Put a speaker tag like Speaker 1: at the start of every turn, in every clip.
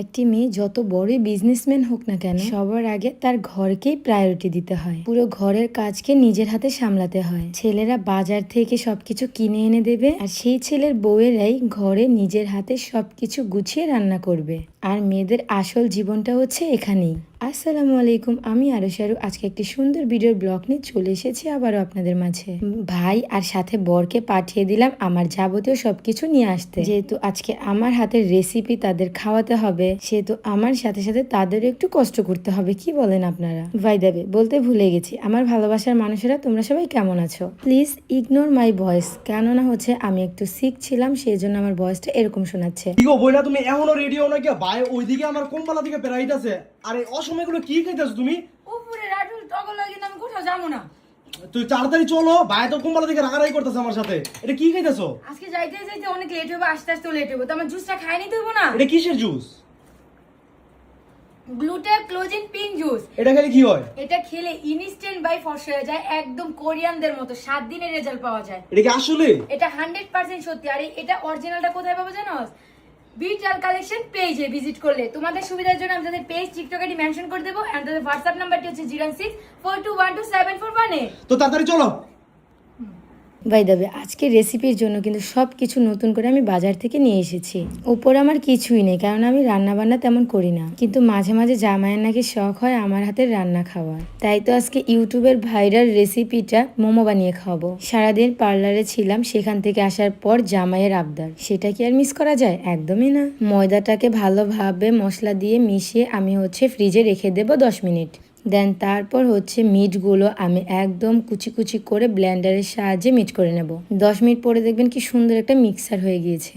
Speaker 1: একটি মেয়ে যত বড়ই বিজনেসম্যান হোক না কেন, সবার আগে তার ঘরকেই প্রায়োরিটি দিতে হয়। পুরো ঘরের কাজকে নিজের হাতে সামলাতে হয়। ছেলেরা বাজার থেকে সবকিছু কিনে এনে দেবে আর সেই ছেলের বউয়েরাই ঘরে নিজের হাতে সবকিছু গুছিয়ে রান্না করবে। আর মেয়েদের আসল জীবনটা হচ্ছে এখানেই। আসসালামু আলাইকুম, আমি আরও শারু আজকে একটি সুন্দর ভিডিওর ব্লগ নিয়ে চলে এসেছি আবারও আপনাদের মাঝে। ভাই আর সাথে বরকে পাঠিয়ে দিলাম আমার যাবতীয় সবকিছু নিয়ে আসতে। যেহেতু আজকে আমার হাতের রেসিপি তাদের খাওয়াতে হবে সেহেতু আমার সাথে সাথে তাদেরও একটু কষ্ট করতে হবে কি বলেন আপনারা? ভাই দেবে বলতে ভুলে গেছি আমার ভালোবাসার মানুষেরা তোমরা সবাই কেমন আছো? প্লিজ ইগনোর মাই ভয়েস কেননা হচ্ছে আমি একটু সিক ছিলাম সেই জন্য আমার ভয়েসটা এরকম শোনাচ্ছে।
Speaker 2: কি গো বইলা তুমি এখনও রেডি হও না কি? ভাই ওইদিকে আমার কোম্পালা দিকে পেরাইতাছে আরে অসময়গুলো কি খাইতাছ তুমি?
Speaker 3: উপরে রাটুল টগল লাগিয়ে আমি কোথাও যাব না।
Speaker 2: তুই তাড়াতাড়ি চলো ভাই তো কোম্পালা দিকে রাগারাগি করতেছে আমার সাথে। এটা কি খাইতাছো?
Speaker 3: আজকে যাইতে যাইতে অনেক লেট হবে আস্তে আস্তে লেট হবে তো আমার জুসটা খাই নিতে হব না।
Speaker 2: এটা কিসের জুস
Speaker 3: গ্লুটা ক্লোজিন জুস।
Speaker 2: এটা খেলে কি হয়?
Speaker 3: এটা খেলে ইনস্ট্যান্ট বাই ফর্সা হয়ে যায় একদম কোরিয়ানদের মতো সাত দিনের রেজাল্ট পাওয়া যায়।
Speaker 2: এটা কি আসলে?
Speaker 3: এটা হান্ড্রেড পার্সেন্ট সত্যি। আর এটা অরিজিনালটা কোথায় পাবো জানো? বিটাল কালেকশন পেজে ভিজিট করলে। তোমাদের সুবিধার জন্য আমি তাদের পেজ টিকটক আইডি মেনশন করে দেবো এন্ড তাদের হোয়াটসঅ্যাপ নাম্বারটি হচ্ছে zero six four two one two seven four one
Speaker 2: তো তাড়াতাড়ি চলো।
Speaker 1: ভাই দাবে আজকের রেসিপির জন্য কিন্তু সব কিছু নতুন করে আমি বাজার থেকে নিয়ে এসেছি। উপরে আমার কিছুই নেই, কারণ আমি রান্না বান্না তেমন করি না। কিন্তু মাঝে মাঝে জামাইয়ের নাকি শখ হয় আমার হাতের রান্না খাওয়ার। তাই তো আজকে ইউটিউবের ভাইরাল রেসিপিটা মোমো বানিয়ে খাওয়াবো। সারাদিন পার্লারে ছিলাম, সেখান থেকে আসার পর জামাইয়ের আবদার। সেটা কি আর মিস করা যায়? একদমই না। ময়দাটাকে ভালোভাবে মশলা দিয়ে মিশিয়ে আমি হচ্ছে ফ্রিজে রেখে দেবো দশ মিনিট। দেন তারপর হচ্ছে মিটগুলো আমি একদম কুচি কুচি করে ব্লেন্ডারের সাহায্যে মিট করে নেব। দশ মিনিট পরে দেখবেন কি সুন্দর একটা মিক্সার হয়ে গিয়েছে।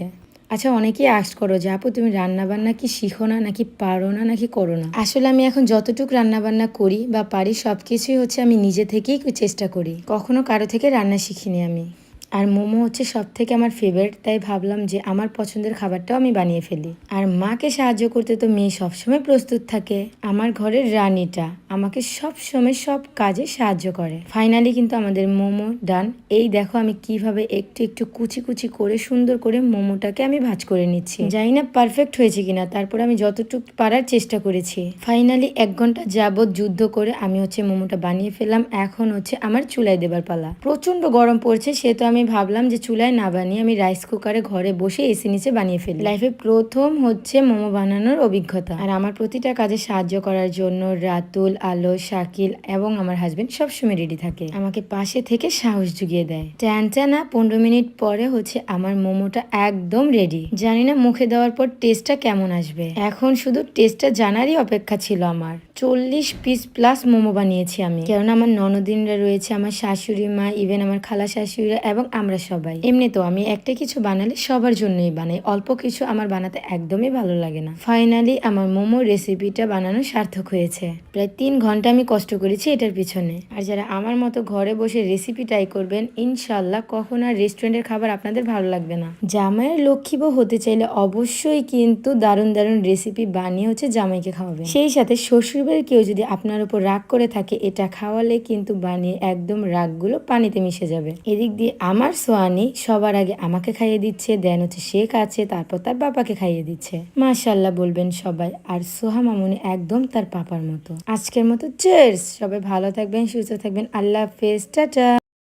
Speaker 1: আচ্ছা অনেকেই আস্ক করো যে, আপু, তুমি রান্নাবান্না কি শিখো না, নাকি পারো না, নাকি করো না? আসলে আমি এখন যতটুকু রান্নাবান্না করি বা পারি সব কিছুই হচ্ছে আমি নিজে থেকেই চেষ্টা করি। কখনো কারও থেকে রান্না শিখিনি আমি। আর মোমো হচ্ছে সব থেকে আমার ফেভারিট তাই ভাবলাম যে আমার পছন্দের খাবারটাও আমি বানিয়ে ফেলি। আর মাকে সাহায্য করতে তো মেয়ে সবসময় প্রস্তুত থাকে। আমার ঘরের রানীটা আমাকে সব সময় সব কাজে সাহায্য করে। ফাইনালি কিন্তু আমাদের মোমো ডান এই দেখো আমি কীভাবে একটু একটু কুচি কুচি করে সুন্দর করে মোমোটাকে আমি ভাজ করে নিচ্ছি। জানি না পারফেক্ট হয়েছে কিনা, তারপর আমি যতটুকু পারার চেষ্টা করেছি। ফাইনালি এক ঘণ্টা যাবৎ যুদ্ধ করে আমি হচ্ছে মোমোটা বানিয়ে ফেললাম। এখন হচ্ছে আমার চুলায় দেবার পালা। প্রচণ্ড গরম পড়ছে, সে তো আমি ভাবলাম যে চুলায় না বানিয়ে আমি রাইস কুকারে ঘরে বসে এসি নিচে বানিয়ে ফেলি। লাইফে প্রথম হচ্ছে মোমো বানানোর অভিজ্ঞতা। আর আমার প্রতিটা কাজে সাহায্য করার জন্য রাতুল, আলো, শাকিল এবং আমার হাজবেন্ড সবসময় রেডি থাকে। আমাকে পাশে থেকে সাহস জুগিয়ে দেয়। ট্যান না পনেরো মিনিট পরে হচ্ছে আমার মোমোটা একদম রেডি জানি না মুখে দেওয়ার পর টেস্টটা কেমন আসবে। এখন শুধু টেস্টটা জানারই অপেক্ষা ছিল আমার। চল্লিশ পিস প্লাস মোমো বানিয়েছি আমি। কেননা আমার ননদিনরা রয়েছে, আমার শাশুড়ি মা ইভেন আমার খালা শাশুড়িরা এবং আমরা সবাই। এমনি তো আমি একটা কিছু বানালে সবার জন্যই বানাই, অল্প কিছু আমার বানাতে একদমই ভালো লাগে না। ফাইনালি আমার মোমো রেসিপিটা বানানো সার্থক হয়েছে। প্রায় তিন ঘণ্টা আমি কষ্ট করেছি এটার পিছনে। আর যারা আমার মতো ঘরে বসে রেসিপি ট্রাই করবেন ইনশাল্লাহ কখন আর রেস্টুরেন্টের খাবার আপনাদের ভালো লাগবে না। জামাইয়ের লক্ষ্মী বউ হতে চাইলে অবশ্যই কিন্তু দারুণ দারুণ রেসিপি বানিয়ে হচ্ছে জামাইকে খাওয়াবে সেই সাথে শ্বশুরবাড়ির কেউ যদি আপনার উপর রাগ করে থাকে, এটা খাওয়ালে কিন্তু বানিয়ে একদম রাগগুলো পানিতে মিশে যাবে। এদিক দিয়ে আমার সোয়ানি সবার আগে আমাকে খাইয়ে দিচ্ছে, দেন হচ্ছে সে কাছে তারপর তার বাবাকে খাইয়ে দিচ্ছে। মাশাল্লাহ বলবেন সবাই, আর সোহা মামুনি একদম তার পাপার মতো। আজকের মতো চেয়ার্স সবাই ভালো থাকবেন, সুস্থ থাকবেন, আল্লাহ হাফেজ, টাটা!